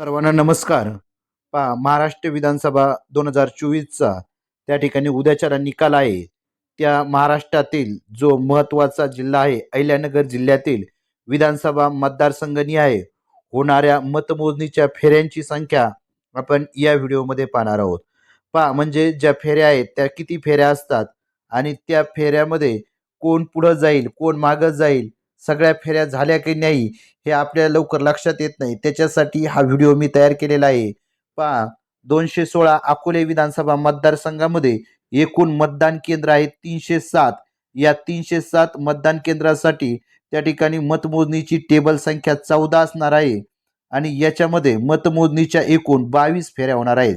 सर्वांना नमस्कार. पहा महाराष्ट्र विधानसभा दोन हजार चोवीसचा त्या ठिकाणी उद्याच्याला निकाल आहे. त्या महाराष्ट्रातील जो महत्त्वाचा जिल्हा आहे अहिल्यानगर जिल्ह्यातील विधानसभा मतदारसंघनी आहे. होणाऱ्या मतमोजणीच्या फेऱ्यांची संख्या आपण या व्हिडिओमध्ये पाहणार आहोत. पहा म्हणजे ज्या फेऱ्या आहेत त्या किती फेऱ्या असतात आणि त्या फेऱ्यामध्ये कोण पुढं जाईल कोण मागं जाईल सगळ्या फेऱ्या झाल्या की नाही हे आपल्याला लवकर लक्षात येत नाही. त्याच्यासाठी हा व्हिडिओ मी तयार केलेला आहे. पहा दोनशे सोळा अकोले विधानसभा मतदारसंघामध्ये एकूण मतदान केंद्र आहेत तीनशे सात. या तीनशे सात मतदान केंद्रासाठी त्या ठिकाणी मतमोजणीची टेबल संख्या चौदा असणार आहे आणि याच्यामध्ये मतमोजणीच्या एकूण बावीस फेऱ्या होणार आहेत.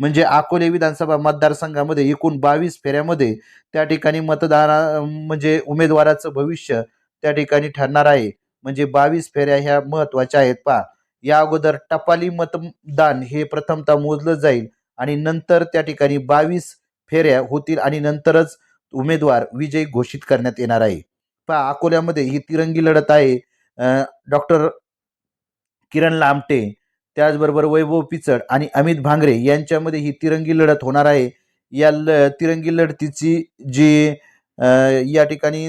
म्हणजे अकोले विधानसभा मतदारसंघामध्ये एकूण बावीस फेऱ्यामध्ये त्या ठिकाणी मतदारा म्हणजे उमेदवाराचं भविष्य त्या ठिकाणी ठरणार आहे. म्हणजे बावीस फेऱ्या ह्या महत्त्वाच्या आहेत. पहा या अगोदर टपाली मतदान हे प्रथमतः मोजलं जाईल आणि नंतर त्या ठिकाणी बावीस फेऱ्या होतील आणि नंतरच उमेदवार विजय घोषित करण्यात येणार आहे. पहा अकोल्यामध्ये ही तिरंगी लढत आहे. डॉक्टर किरण लामटे त्याचबरोबर वैभव पिचड आणि अमित भांगरे यांच्यामध्ये ही तिरंगी लढत होणार आहे. या ल तिरंगी लढतीची जी या ठिकाणी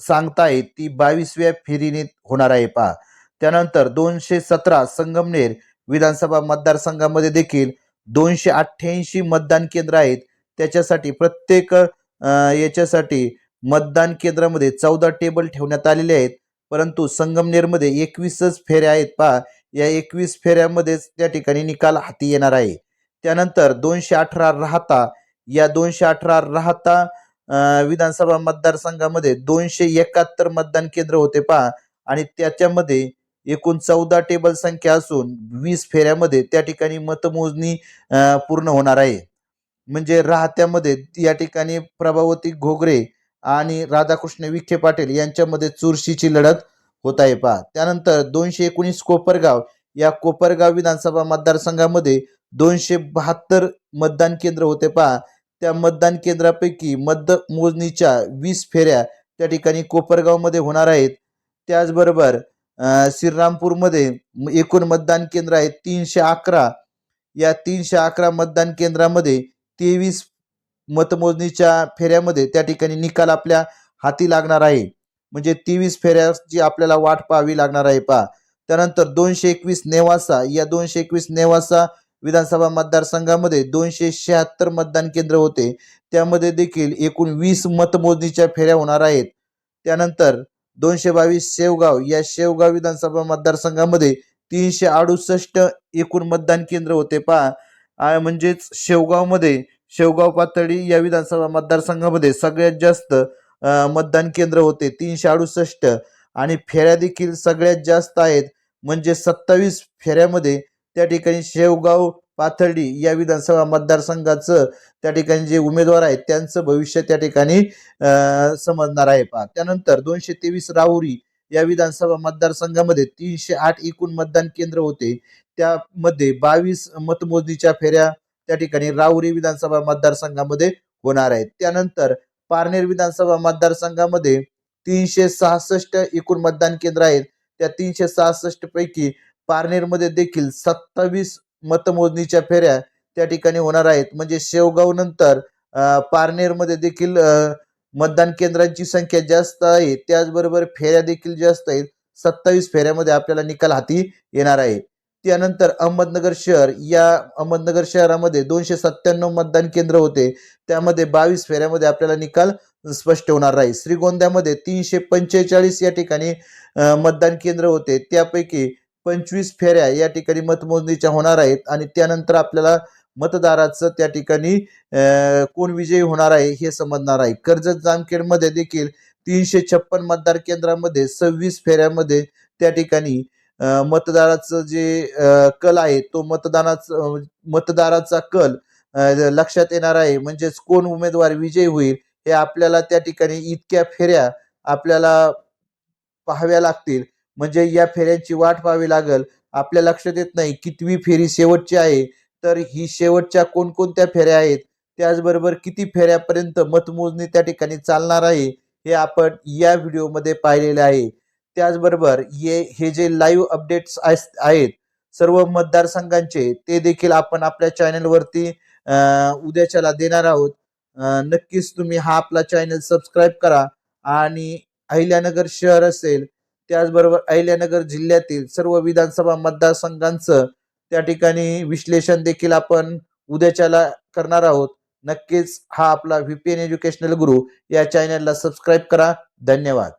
सांगताय ती बावीसव्या फेरीने होणार आहे. पहा. त्यानंतर दोनशे सतरा संगमनेर विधानसभा मतदारसंघामध्ये देखील दोनशे अठ्ठ्याऐंशी मतदान केंद्र आहेत. त्याच्यासाठी प्रत्येक याच्यासाठी मतदान केंद्रामध्ये चौदा टेबल ठेवण्यात आलेले आहेत. परंतु संगमनेरमध्ये एकवीसच फेऱ्या आहेत. पहा. या एकवीस फेऱ्यामध्येच त्या ठिकाणी निकाल हाती येणार आहे. त्यानंतर दोनशे अठरा राहता. या दोनशे अठरा राहता विधानसभा मतदारसंघामध्ये दोनशे एकाहत्तर मतदान केंद्र होते पहा. आणि त्याच्यामध्ये एकूण चौदा टेबल संख्या असून वीस फेऱ्यामध्ये त्या ठिकाणी मतमोजणी पूर्ण होणार आहे. म्हणजे राहत्यामध्ये या ठिकाणी प्रभावती घोगरे आणि राधाकृष्ण विखे पाटील यांच्यामध्ये चुरशीची लढत होत आहे पहा. त्यानंतर दोनशे एकोणीस कोपरगाव या कोपरगाव विधानसभा मतदारसंघामध्ये दोनशे बहात्तर मतदान केंद्र होते पहा. त्या मतदान केंद्रापैकी मतमोजणीच्या वीस फेऱ्या त्या ठिकाणी कोपरगावमध्ये होणार आहेत. त्याचबरोबर श्रीरामपूरमध्ये एकूण मतदान केंद्र आहेत तीनशे अकरा. या तीनशे अकरा मतदान केंद्रामध्ये तेवीस मतमोजणीच्या फेऱ्यामध्ये त्या ठिकाणी निकाल आपल्या हाती लागणार आहे. म्हणजे तेवीस फेऱ्याची आपल्याला वाट पाहावी लागणार आहे पहा. त्यानंतर दोनशे एकवीस नेवासा या दोनशे एकवीस नेवासा विधानसभा मतदारसंघामध्ये दोनशे शहात्तर मतदान केंद्र होते. त्यामध्ये देखील एकूण वीस मतमोजणीच्या फेऱ्या होणार आहेत. त्यानंतर दोनशे बावीस शेवगाव या शेवगाव विधानसभा मतदारसंघामध्ये तीनशे अडुसष्ट एकूण मतदान केंद्र होते पहा. म्हणजेच शेवगावमध्ये शेवगाव पातळी या विधानसभा मतदारसंघामध्ये सगळ्यात जास्त मतदान केंद्र होते तीनशे अडुसष्ट. आणि फेऱ्या देखील सगळ्यात जास्त आहेत. म्हणजे सत्तावीस फेऱ्यामध्ये त्या ठिकाणी शेवगाव पाथर्डी या विधानसभा मतदारसंघाचं त्या ठिकाणी जे उमेदवार आहेत त्यांचं भविष्य त्या ठिकाणी समजणार आहे पहा. त्यानंतर दोनशे तेवीस राहुरी या विधानसभा मतदारसंघामध्ये तीनशे आठ एकूण मतदान केंद्र होते. त्यामध्ये बावीस मतमोजणीच्या फेऱ्या त्या ठिकाणी राहुरी विधानसभा मतदारसंघामध्ये होणार आहेत. त्यानंतर पारनेर विधानसभा मतदारसंघामध्ये तीनशे सहासष्ट एकूण मतदान केंद्र आहेत. त्या तीनशे सहासष्ट पैकी पारनेरमध्ये देखील सत्तावीस मतमोजणीच्या फेऱ्या त्या ठिकाणी होणार आहेत. म्हणजे शेवगाव नंतर पारनेरमध्ये देखील मतदान केंद्रांची संख्या जास्त आहे. त्याचबरोबर फेऱ्या देखील जास्त आहेत. सत्तावीस फेऱ्यामध्ये आपल्याला निकाल हाती येणार आहे. त्यानंतर अहमदनगर शहर या अहमदनगर शहरामध्ये दोनशे सत्त्याण्णव मतदान केंद्र होते. त्यामध्ये बावीस फेऱ्यामध्ये आपल्याला निकाल स्पष्ट होणार आहे. श्रीगोंद्यामध्ये तीनशे पंचेचाळीस या ठिकाणी मतदान केंद्र होते. त्यापैकी पंचवीस फेऱ्या या ठिकाणी मतमोजणीच्या होणार आहेत आणि त्यानंतर आपल्याला मतदाराचं त्या ठिकाणी कोण विजयी होणार आहे हे समजणार आहे. कर्जत जामखेडमध्ये देखील तीनशे छप्पन मतदार केंद्रामध्ये सव्वीस फेऱ्यामध्ये त्या ठिकाणी मतदाराचं जे कल आहे तो मतदानाचं मतदाराचा कल लक्षात येणार आहे. म्हणजेच कोण उमेदवार विजयी होईल हे आपल्याला त्या ठिकाणी इतक्या फेऱ्या आपल्याला पाहाव्या लागतील. म्हणजे या फेऱ्यांची वाट पाहावी लागल. आपल्या लक्षात येत नाही कितवी फेरी शेवटची आहे तर ही शेवटच्या कोणकोणत्या फेऱ्या आहेत? त्याचबरोबर किती फेऱ्यापर्यंत मतमोजणी त्या ठिकाणी चालणार आहे हे आपण या व्हिडिओमध्ये पाहिलेले आहे. त्याचबरोबर ये हे जे लाईव्ह अपडेट्स आहेत सर्व मतदारसंघांचे ते देखील आपण आपल्या चॅनलवरती उद्याच्याला देणार आहोत. नक्कीच तुम्ही हा आपला चॅनल सबस्क्राईब करा. आणि अहिल्यानगर शहर असेल त्याचबरोबर अहिल्यानगर जिल्ह्यातील सर्व विधानसभा मतदारसंघांचं त्या ठिकाणी विश्लेषण देखील आपण उद्याच्याला करणार आहोत. नक्कीच हा आपला व्ही पी एन एज्युकेशनल गुरु या चॅनलला सबस्क्राईब करा. धन्यवाद.